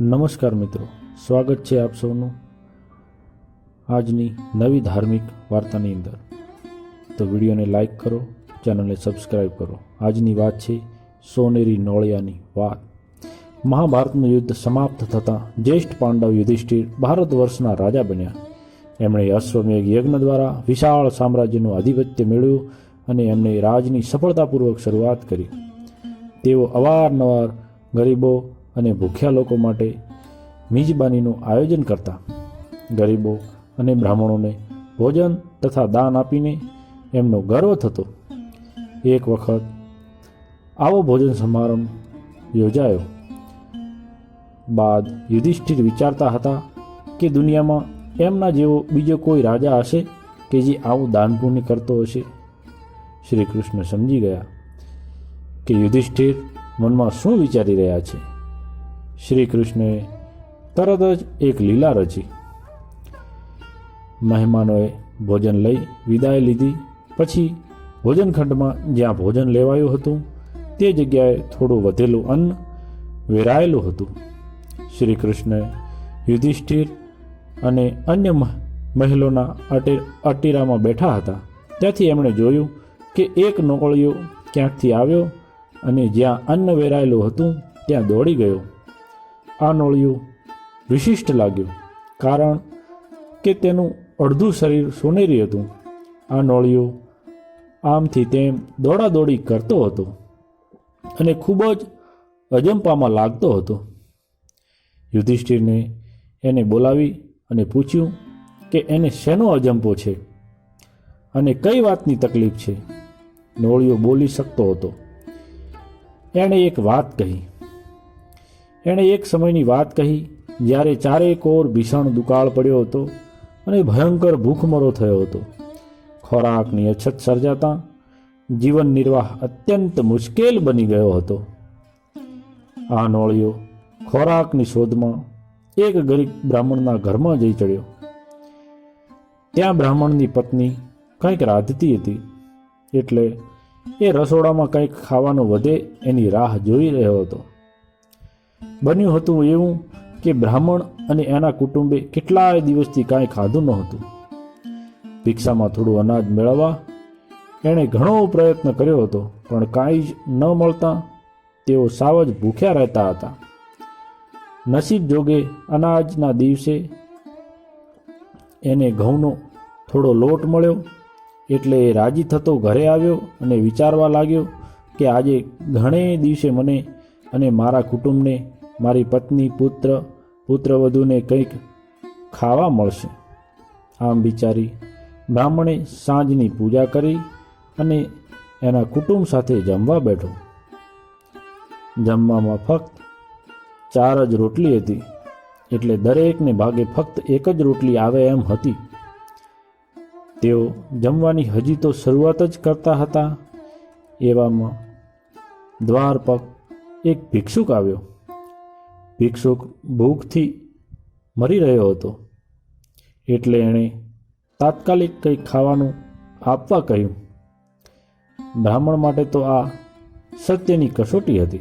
નમસ્કાર મિત્રો, સ્વાગત છે આપ સૌનું આજની નવી ધાર્મિક વાર્તાની અંદર. તો વિડીયોને લાઈક કરો, ચેનલને સબસ્ક્રાઈબ કરો. આજની વાત છે સોનેરી નોળિયાની વાત. મહાભારતનું યુદ્ધ સમાપ્ત થતાં જ્યેષ્ઠ પાંડવ યુધિષ્ઠિર ભારત વર્ષના રાજા બન્યા. એમણે અશ્વમેઘ યજ્ઞ દ્વારા વિશાળ સામ્રાજ્યનું આધિપત્ય મેળવ્યું અને એમણે રાજની સફળતાપૂર્વક શરૂઆત કરી. તેઓ અવારનવાર ગરીબો અને ભૂખ્યા લોકો માટે મિજબાનીનું આયોજન કરતા. ગરીબો અને બ્રાહ્મણોને ભોજન તથા દાન આપીને એમનો ગર્વ થતો. એક વખત આવો ભોજન સમારંભ યોજાયો. બાદ યુધિષ્ઠિર વિચારતા હતા કે દુનિયામાં એમના જેવો બીજો કોઈ રાજા હશે કે જે આવું દાન પુણ્ય કરતો હશે? શ્રી કૃષ્ણ સમજી ગયા કે યુધિષ્ઠિર મનમાં શું વિચારી રહ્યા છે? શ્રી કૃષ્ણએ તરત જ એક લીલા રચી મહેમાનોએ ભોજન લઈ વિદાય લીધી. પછી ભોજનખંડમાં જ્યાં ભોજન લેવાયું હતું, તે જગ્યાએ થોડું વધેલું અન્ન વેરાયેલું હતું. શ્રી કૃષ્ણએ યુધિષ્ઠિર અને અન્ય મહેલોના અટે, અટીરામાં બેઠા હતા. ત્યાંથી એમણે જોયું કે એક નોકળિયો ક્યાંકથી આવ્યો અને જ્યાં અન્ન વેરાયેલું હતું, ત્યાં દોડી ગયો. આ નોળિયું વિશિષ્ટ લાગ્યું, કારણ કે તેનું અડધું શરીર સોનેરી હતું. આ નોળિયું આમથી તેમ દોડાદોડી કરતો હતો અને ખૂબ જ અજંપામાં લાગતો હતો. યુધિષ્ઠિરને એને બોલાવી અને પૂછ્યું કે એને શેનો અજંપો છે અને કઈ વાતની તકલીફ છે? નોળિયો બોલી શકતો હતો. એણે એક વાત કહી. એણે એક સમયની વાત કહી, જ્યારે ચારેય કોર ભીષણ દુકાળ પડ્યો હતો અને ભયંકર ભૂખમરો થયો હતો. ખોરાકની અછત સર્જાતા જીવન નિર્વાહ અત્યંત મુશ્કેલ બની ગયો હતો. આ નોળિયો ખોરાકની શોધમાં એક ગરીબ બ્રાહ્મણના ઘરમાં જઈ ચડ્યો. ત્યાં બ્રાહ્મણની પત્ની કંઈક રાંધતી હતી, એટલે એ રસોડામાં કંઈક ખાવાનું વધે એની રાહ જોઈ રહ્યો હતો. બન્યું હતું એવું કે બ્રાહ્મણ અને એના કુટુંબે કેટલાય દિવસથી કાંઈ ખાધું નહોતું. ભિક્ષામાં થોડું અનાજ મેળવવા એણે ઘણો પ્રયત્ન કર્યો હતો, પણ કાંઈ જ ન મળતા તેઓ સાવ જ ભૂખ્યા રહેતા હતા. નસીબ જોગે અનાજના દિવસે એને ઘઉંનો થોડો લોટ મળ્યો, એટલે એ રાજી થતો ઘરે આવ્યો અને વિચારવા લાગ્યો કે આજે ઘણે દિવસે મને અને મારા કુટુંબને મારી પત્ની પુત્ર, પુત્રવધૂને કંઈક ખાવા મળશે. આમ વિચારી બ્રાહ્મણે સાંજની પૂજા કરી અને એના કુટુંબ સાથે જમવા બેઠો. જમવામાં ફક્ત ચાર જ રોટલી હતી, એટલે દરેકને ભાગે ફક્ત એક જ રોટલી આવે એમ હતી. તેઓ જમવાની હજી તો શરૂઆત જ કરતા હતા. એવામાં દ્વાર પર એક ભિક્ષુક આવ્યો. ભિક્ષુક ભૂખથી મરી રહ્યો હતો. એટલે એણે તાત્કાલિક કંઈક ખાવાનું આપવા કહ્યું. બ્રાહ્મણ માટે તો આ સત્યની કસોટી હતી.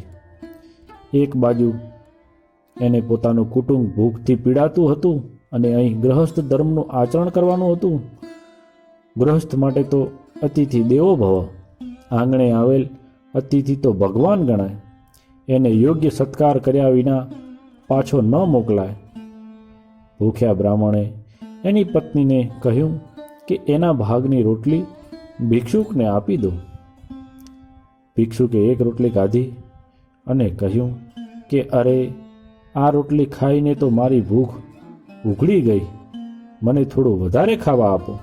એક બાજુ એને પોતાનું કુટુંબ ભૂખથી પીડાતું હતું અને અહીં ગ્રહસ્થ ધર્મનું આચરણ કરવાનું હતું. ગૃહસ્થ માટે તો અતિથિ દેવો ભવ. આંગણે આવેલ અતિથિ તો ભગવાન ગણાય. એને યોગ્ય સત્કાર કર્યા વિના પાછો ન મોકલાય. ભૂખ્યા બ્રાહ્મણે એની પત્નીને કહ્યું કે એના ભાગની રોટલી ભિક્ષુકને આપી દો. ભિક્ષુકે એક રોટલી કાઢી અને કહ્યું કે, અરે, આ રોટલી ખાઈને તો મારી ભૂખ ઉઘડી ગઈ. મને થોડું વધારે ખાવા આપો.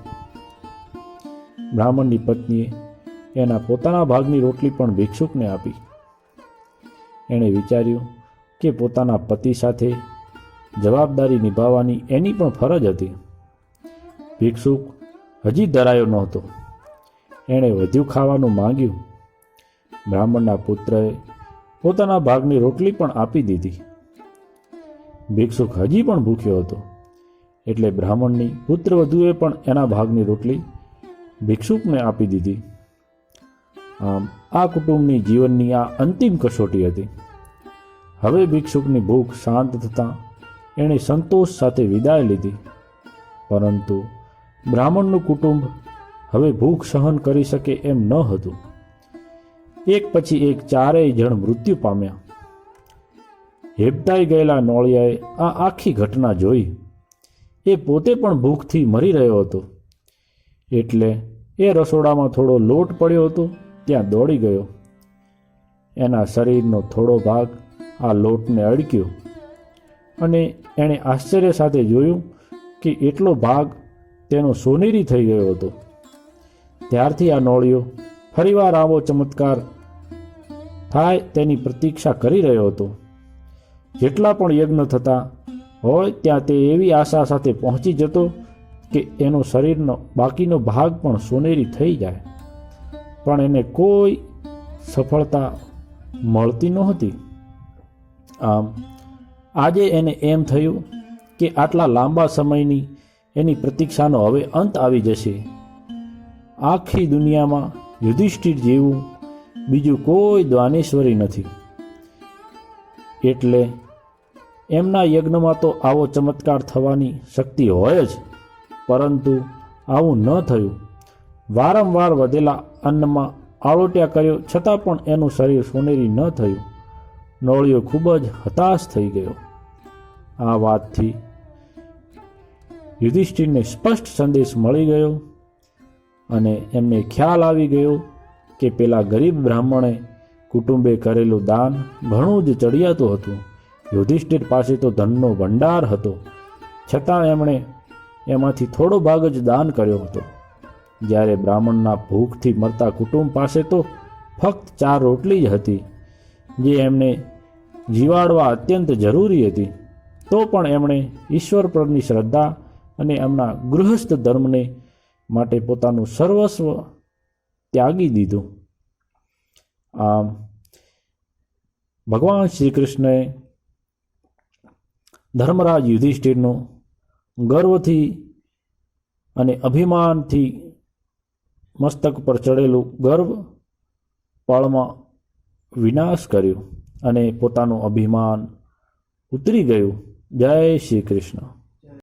બ્રાહ્મણની પત્નીએ એના પોતાના ભાગની રોટલી પણ ભિક્ષુકને આપી. એણે વિચાર્યું કે પોતાના પતિ સાથે જવાબદારી નિભાવવાની એની પણ ફરજ હતી. ભિક્ષુક હજી ધરાયો નહોતો. એણે વધુ ખાવાનું માંગ્યું. બ્રાહ્મણના પુત્રએ પોતાના ભાગની રોટલી પણ આપી દીધી. ભિક્ષુક હજી પણ ભૂખ્યો હતો. એટલે બ્રાહ્મણની પુત્રવધુએ પણ એના ભાગની રોટલી ભિક્ષુકને આપી દીધી. આમ, આ કુટુંબની જીવનની આ અંતિમ કસોટી હતી. હવે ભિક્ષુકની ભૂખ શાંત થતાં એણે સંતોષ સાથે વિદાય લીધી. પરંતુ બ્રાહ્મણનું કુટુંબ હવે ભૂખ સહન કરી શકે એમ ન હતું. એક પછી એક ચારેય જણ મૃત્યુ પામ્યા. હેબતાઈ ગયેલા નોળિયાએ આ આખી ઘટના જોઈ. એ પોતે પણ ભૂખથી મરી રહ્યો હતો. એટલે એ રસોડામાં થોડો લોટ પડ્યો હતો, ત્યાં દોડી ગયો. એના શરીરનો થોડો ભાગ આ લોટને અડક્યો અને એણે આશ્ચર્ય સાથે જોયું કે એટલો ભાગ તેનો સોનેરી થઈ ગયો હતો. ત્યારથી આ નોળિયો ફરીવાર આવો ચમત્કાર થાય તેની પ્રતીક્ષા કરી રહ્યો હતો. જેટલા પણ યજ્ઞ થતા હોય ત્યાં તે એવી આશા સાથે પહોંચી જતો કે એનો શરીરનો બાકીનો ભાગ પણ સોનેરી થઈ જાય. પણ એને કોઈ સફળતા મળતી નહોતી. આમ, આજે એને એમ થયું કે આટલા લાંબા સમયની એની પ્રતીક્ષાનો હવે અંત આવી જશે. આખી દુનિયામાં યુધિષ્ઠિર જેવું બીજું કોઈ દ્વાનેશ્વરી નથી. એટલે એમના યજ્ઞમાં તો આવો ચમત્કાર થવાની શક્તિ હોય જ, પરંતુ આવું ન થયું. વારંવાર વધેલા અન્નમાં આળોટ્યા કર્યો, છતાં પણ એનું શરીર સોનેરી ન થયું. નોળિયો ખૂબ જ હતાશ થઈ ગયો. આ વાતથી યુધિષ્ઠિરને સ્પષ્ટ સંદેશ મળી ગયો અને એમને ખ્યાલ આવી ગયો કે પેલા ગરીબ બ્રાહ્મણે કુટુંબે કરેલું દાન ઘણું જ ચડિયાતું હતું. યુધિષ્ઠિર પાસે તો ધનનો ભંડાર હતો. છતાં એમણે એમાંથી થોડો ભાગ જ દાન કર્યો હતો. જ્યારે બ્રાહ્મણના ભૂખથી મરતા કુટુંબ પાસે તો ફક્ત ચાર રોટલી જ હતી, જે એમને જીવાડવા અત્યંત જરૂરી હતી. તો પણ એમણે ઈશ્વર પરની શ્રદ્ધા અને એમના ગૃહસ્થ ધર્મને માટે પોતાનું સર્વસ્વ ત્યાગી દીધું. આમ, ભગવાન શ્રી કૃષ્ણએ ધર્મરાજ યુધિષ્ઠિરનો ગર્વથી અને અભિમાનથી મસ્તક પર ચડેલું ગર્વ પળમાં વિનાશ કર્યો. અને પોતાનું અભિમાન ઉતરી ગયું. જય શ્રી કૃષ્ણ.